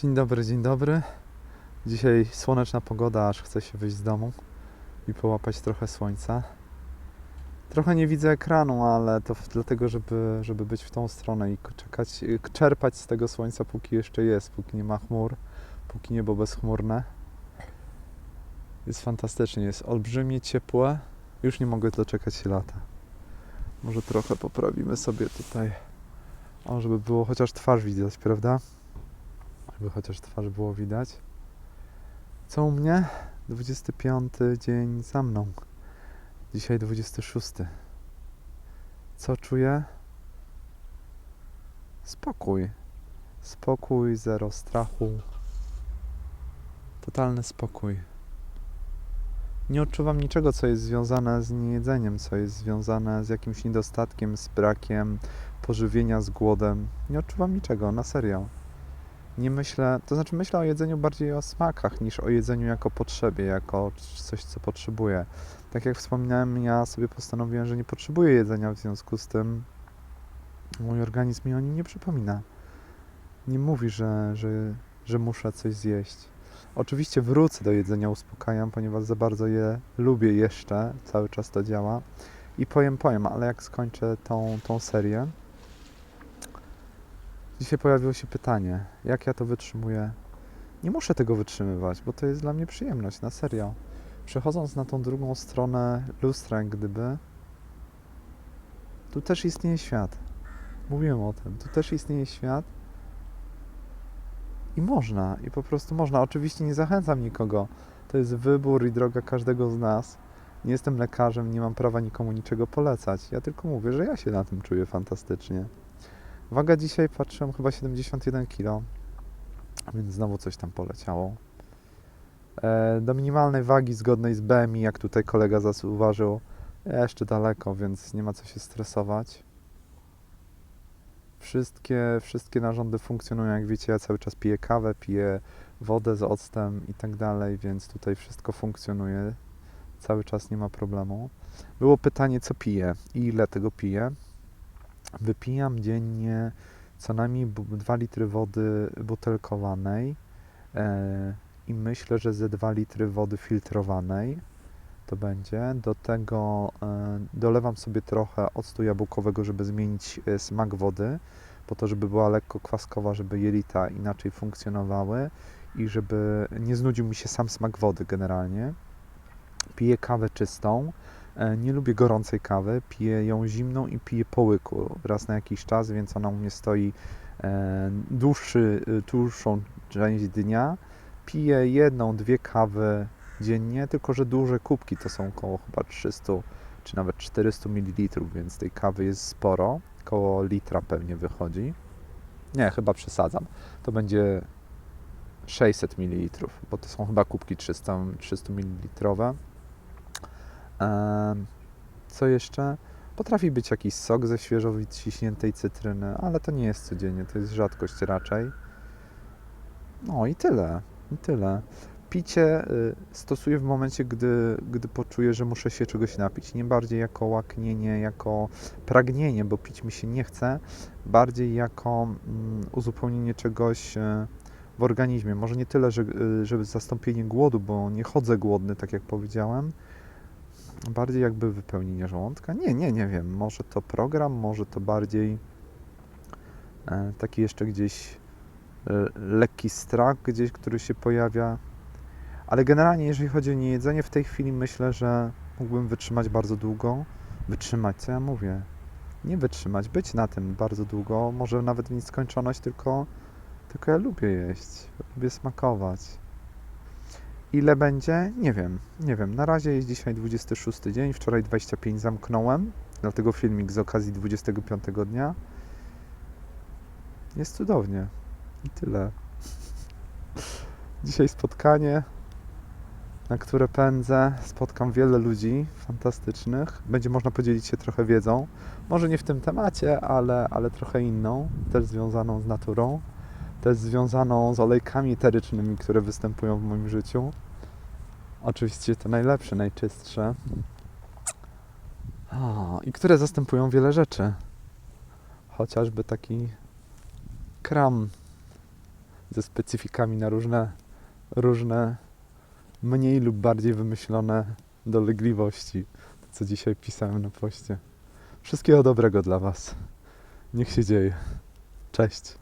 Dzień dobry, dzień dobry. Dzisiaj słoneczna pogoda, aż chce się wyjść z domu i połapać trochę słońca. Trochę nie widzę ekranu, ale to dlatego, żeby, żeby być w tą stronę i czekać, y, czerpać z tego słońca, póki jeszcze jest, póki nie ma chmur, póki niebo bezchmurne. Jest fantastycznie, jest olbrzymie, ciepłe. Już nie mogę doczekać się lata. Może trochę poprawimy sobie tutaj, o, żeby było chociaż twarz widać, prawda? Żeby chociaż twarz było widać. Co u mnie? 25 dzień za mną. Dzisiaj 26. Co czuję? Spokój. Spokój, zero strachu. Totalny spokój. Nie odczuwam niczego, co jest związane z niejedzeniem, co jest związane z jakimś niedostatkiem, z brakiem pożywienia, z głodem. Nie odczuwam niczego, na serio nie myślę, to znaczy myślę o jedzeniu bardziej o smakach niż o jedzeniu jako potrzebie, jako coś, co potrzebuję. Tak jak wspominałem, ja sobie postanowiłem, że nie potrzebuję jedzenia, w związku z tym mój organizm mi o nim nie przypomina. Nie mówi, że, że, że muszę coś zjeść. Oczywiście wrócę do jedzenia, uspokajam, ponieważ za bardzo je lubię jeszcze, cały czas to działa. I pojem, pojem, ale jak skończę tą, tą serię, Dzisiaj pojawiło się pytanie, jak ja to wytrzymuję. Nie muszę tego wytrzymywać, bo to jest dla mnie przyjemność, na serio. Przechodząc na tą drugą stronę lustra, gdyby, tu też istnieje świat. Mówiłem o tym. Tu też istnieje świat. I można, i po prostu można. Oczywiście nie zachęcam nikogo. To jest wybór i droga każdego z nas. Nie jestem lekarzem, nie mam prawa nikomu niczego polecać. Ja tylko mówię, że ja się na tym czuję fantastycznie. Waga dzisiaj patrzyłem chyba 71 kg, więc znowu coś tam poleciało. E, do minimalnej wagi zgodnej z BMI, jak tutaj kolega zauważył, jeszcze daleko, więc nie ma co się stresować. Wszystkie, wszystkie narządy funkcjonują, jak wiecie, ja cały czas piję kawę, piję wodę z octem i tak dalej, więc tutaj wszystko funkcjonuje. Cały czas nie ma problemu. Było pytanie, co piję i ile tego piję. Wypijam dziennie co najmniej 2 litry wody butelkowanej e, i myślę, że ze 2 litry wody filtrowanej to będzie. Do tego e, dolewam sobie trochę octu jabłkowego, żeby zmienić e, smak wody, po to, żeby była lekko kwaskowa, żeby jelita inaczej funkcjonowały i żeby nie znudził mi się sam smak wody generalnie. Piję kawę czystą. E, Nie lubię gorącej kawy, piję ją zimną i piję po łyku raz na jakiś czas, więc ona u mnie stoi e, dłuższy, y, dłuższą część dnia. Piję jedną, dwie kawy dziennie, tylko że duże kubki to są około chyba 300 czy nawet 400 ml, więc tej kawy jest sporo, około litra pewnie wychodzi. Nie, chyba przesadzam. To będzie 600 ml, bo to są chyba kubki 300, 300 ml. Co jeszcze? Potrafi być jakiś sok ze świeżo wyciśniętej cytryny, ale to nie jest codziennie, to jest rzadkość raczej. No i tyle, i tyle. Picie y, stosuję w momencie, gdy, gdy poczuję, że muszę się czegoś napić. Nie bardziej jako łaknienie, jako pragnienie, bo pić mi się nie chce, bardziej jako mm, uzupełnienie czegoś y, w organizmie. Może nie tyle, y, żeby zastąpienie głodu, bo nie chodzę głodny, tak jak powiedziałem, bardziej jakby wypełnienie żołądka. Nie, nie, nie wiem. Może to program, może to bardziej e, taki jeszcze gdzieś e, lekki strach gdzieś, który się pojawia. Ale generalnie, jeżeli chodzi o niejedzenie, w tej chwili myślę, że mógłbym wytrzymać bardzo długo. Wytrzymać, co ja mówię? Nie wytrzymać, być na tym bardzo długo. Może nawet w nieskończoność, tylko, tylko ja lubię jeść, lubię smakować. Ile będzie? Nie wiem, nie wiem. Na razie jest dzisiaj 26 dzień, wczoraj 25 zamknąłem, dlatego filmik z okazji 25 dnia. Jest cudownie. I tyle. Dzisiaj spotkanie, na które pędzę. Spotkam wiele ludzi fantastycznych. Będzie można podzielić się trochę wiedzą. Może nie w tym temacie, ale, ale trochę inną, też związaną z naturą też związaną z olejkami eterycznymi, które występują w moim życiu. Oczywiście te najlepsze, najczystsze. A, I które zastępują wiele rzeczy. Chociażby taki kram ze specyfikami na różne, różne mniej lub bardziej wymyślone dolegliwości, co dzisiaj pisałem na poście. Wszystkiego dobrego dla Was. Niech się dzieje. Cześć.